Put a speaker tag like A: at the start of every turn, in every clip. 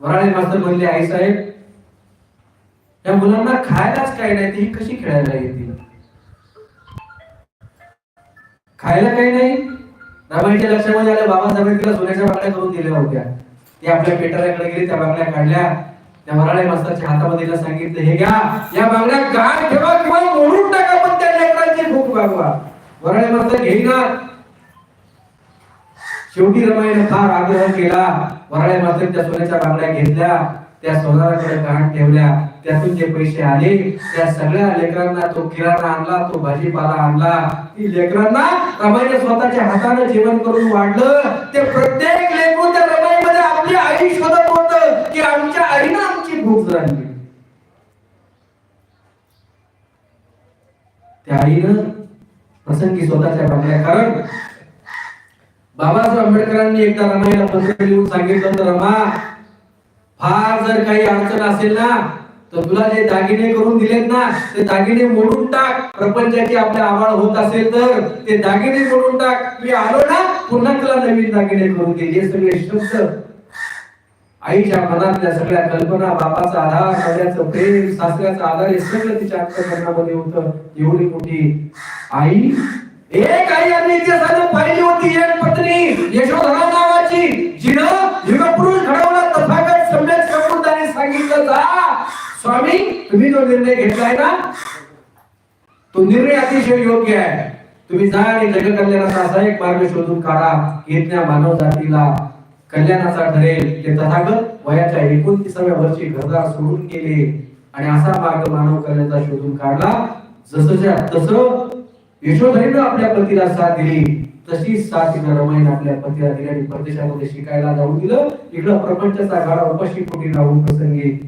A: वराळे मास्तर म्हणले आई साहेब या मुलांना खायलाच काही नाही ती कशी खेळायला येतील? खायला काही नाही? रामाईच्या लक्षामध्ये आलं बाबासाहेबांनी तिला सोन्याच्या बांगड्या करून दिल्या होत्या. ते आपल्या पेटाऱ्याकडे गेले त्या बांगड्या काढल्या. त्या वराळे मास्तरच्या हातामध्ये तिला सांगितलं हे घ्या या बांगड्या गाड ठेवा किंवा मोडून टाका पण त्या लेकरांची भूक भागवा वराळे मास्तर घेईना शेवटी रमाईने फार आग्रह केला. वराळे मात्र त्या सोन्याच्या बांगड्या घेतल्या. त्या सोनाराकडे गहाण ठेवल्या. त्यातून जे पैसे आले त्या सगळ्या लेकरांना तो किराणा आणला तो भाजीपाला आणला. ती लेकरांना रमाईने स्वतःच्या हाताने जेवण करून वाढलं. ते प्रत्येक लेकरू त्या रमाईमध्ये आपली आई शोधत होत की आमच्या आईनं आमची भूक जाणली. त्या आईनं प्रसंगी स्वतःच्या बांगड्या कारण बाबासाहेब आंबेडकरांनी एकदा रमाईला पत्र लिहून सांगितलं होतं रमा फार जर काही अडचण असेल ना तर तुला जे दागिने करून दिलेत ना ते दागिने मोडून टाक. प्रपंचाची आपल्या आवाळ होत असेल तर ते दागिने मोडून टाक. मी आलो ना पुन्हा तुला नवीन दागिने करून दे हे सगळे शब्द आईच्या मनातल्या सगळ्या कल्पना बापाचा आधार सगळ्याचं प्रेम सासऱ्याचा आधार हे सगळं तिच्या अंतकरणामध्ये होतं. एवढी मोठी आई एक आई आणि इतिहासाने पाहिली तुम्ही जो निर्णय घेतलाय ना तो निर्णय अतिशय योग्य आहे. तुम्ही जा आणि जग कल्याणाचा असा एक मार्ग शोधून काढा येथल्या मानव जातीला कल्याणाचा ठरेल. ते तथागत वयाच्या एकोणतीसाव्या वर्षी घरदार सोडून गेले. आणि असा मार्ग मानव कल्याणाचा शोधून काढला. जसं तसं यशोधरीनं आपल्या पतीला साथ दिली. तशीच साथ तिनं रमाईने आपल्या पतीला दिली आणि परदेशामध्ये शिकायला जाऊन दिलं. इकडं प्रपंचाचा गाडा उपाशी पोटी राहून प्रसंगी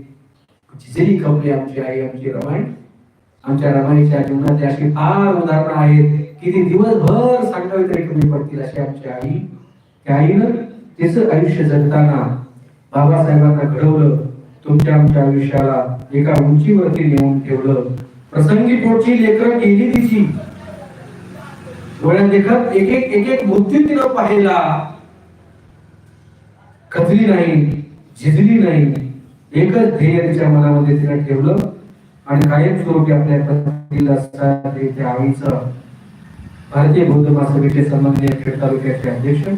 A: जिजली कवली आमची आई आमची रमाई. आमच्या रमाईच्या जीवनातले अशी फार उदाहरणं आहेत की ती दिवसभर सांगावी तरी कमी पडतील अशी आमची आई. त्या आईनं तिचं आयुष्य जगताना बाबासाहेबांना घडवलं तुमच्या आमच्या आयुष्याला एका उंचीवरती नेऊन ठेवलं. प्रसंगी पोटची लेकरं गेली तिची. डोळ्यात देखत एक एक एक एक मृत्यू तिनं पाहिला. खचली नाही झिजली नाही. एकच ध्येय तिच्या मनामध्ये तिनं ठेवलं आणि कायम स्वरूपी आपल्या पतीला त्या आईचं. भारतीय बौद्ध महासभेचे सन्मान्य खेड तालुक्याचे अध्यक्ष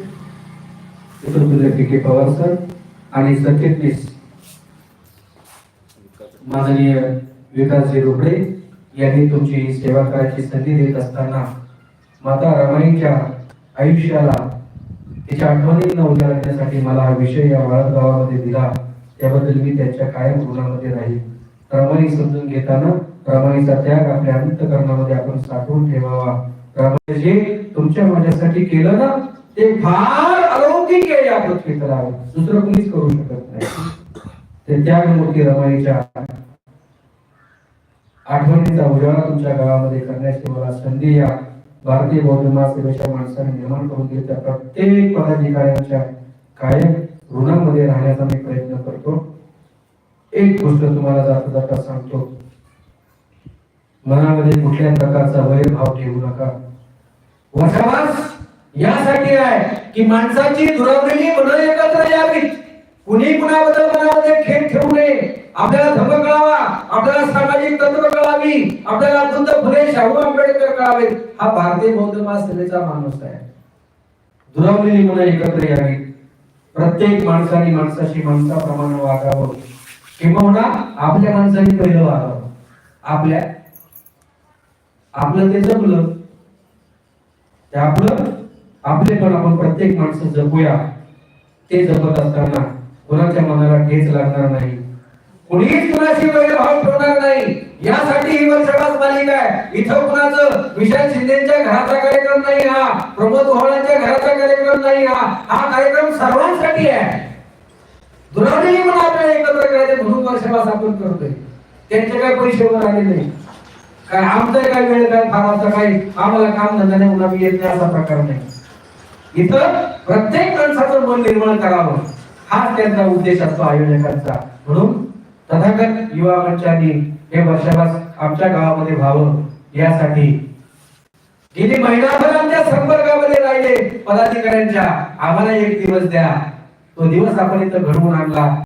A: पी के पवार सर आणि सरचिटणीस माननीय विकासजी रोकडे यांनी तुमची सेवा करायची संधी देत असताना माता रमाईच्या आयुष्याला तिच्या आठवणींना उजाळण्यासाठी मला हा विषय या वाळत गावामध्ये दिला. त्याबद्दल मी त्यांच्या कायम ऋणामध्ये राहील. रमाई समजून घेताना रमाईचा त्याग आपल्या अंतकरणामध्ये आपण साठवून ठेवावा. रमाई जे तुमच्या माझ्यासाठी केलं ना ते फार अलौकिक आहे या पृथ्वी तलावर दुसरं कुणीच करू शकत नाही. ते त्यागमूर्ती रमाईच्या आठवणीचा उजाळा तुमच्या गावामध्ये करण्याची मला संधी या भारतीय बौद्ध महासेवेच्या माणसाने निर्माण करून दिली त्या प्रत्येक पदाधिकाऱ्यांच्या कायम ऋणामध्ये राहण्याचा मी प्रयत्न करतो. एक गोष्ट तुम्हाला जाता जाता सांगतो. मनामध्ये कुठल्या प्रकारचा वैरभाव ठेवू नका. वसवास यासाठी आहे की माणसाची दुरावलेली मन एकत्र यावी कुणी कुणाबद्दल मनामध्ये खेळ ठेवू नये. आपल्याला धर्म कळावा. आपल्याला सामाजिक तत्व कळावी. आपल्याला अत्यंत फुले शाहू आंबेडकर कळावे हा भारतीय बौद्ध महासभेचा माणूस आहे. दुरावलेली मन एकत्र यावी प्रत्येक माणसाने माणसाशी माणसाप्रमाणे वागावं. किंबहुना आपल्या माणसाने पहिलं वागावं. आपल्या आपलं ते जपलं ते आपलं आपले पण आपण प्रत्येक माणसं जपूया. ते जपत असताना कोणाच्या मनाला ठेच लागणार नाही. कुणीच कुणाशी वैरभाव ठेवणार नाही. यासाठी ही वर्षावास मालिका आहे. इथं कुणाचं विशाल शिंदेच्या घराचा नाही हा. प्रमोद ओहळांच्या घराचा कार्यक्रम नाही हा. हा कार्यक्रम सर्वांसाठी आहे. दुरावलेली म्हणून आपल्याला एकत्र करायचे म्हणून वर्षावास आपण करतोय. त्यांचे काय पैशावर आले नाही. काय आमचं काय वेळ काय फार काही आम्हाला काम धंदा नाही म्हणून येत नाही असा प्रकार नाही. इथं प्रत्येक माणसाचं मन निर्माण करावं. हाच त्यांचा उद्देश असतो आयोजकांचा. म्हणून तथागत युवा मंचाने हे वर्षावास आमच्या गावामध्ये व्हावं यासाठी गेली महिनाभर आमच्या संपर्कामध्ये राहिले पदाधिकाऱ्यांच्या. आम्हाला एक दिवस द्या. तो दिवस आपण इथं घडवून आणला.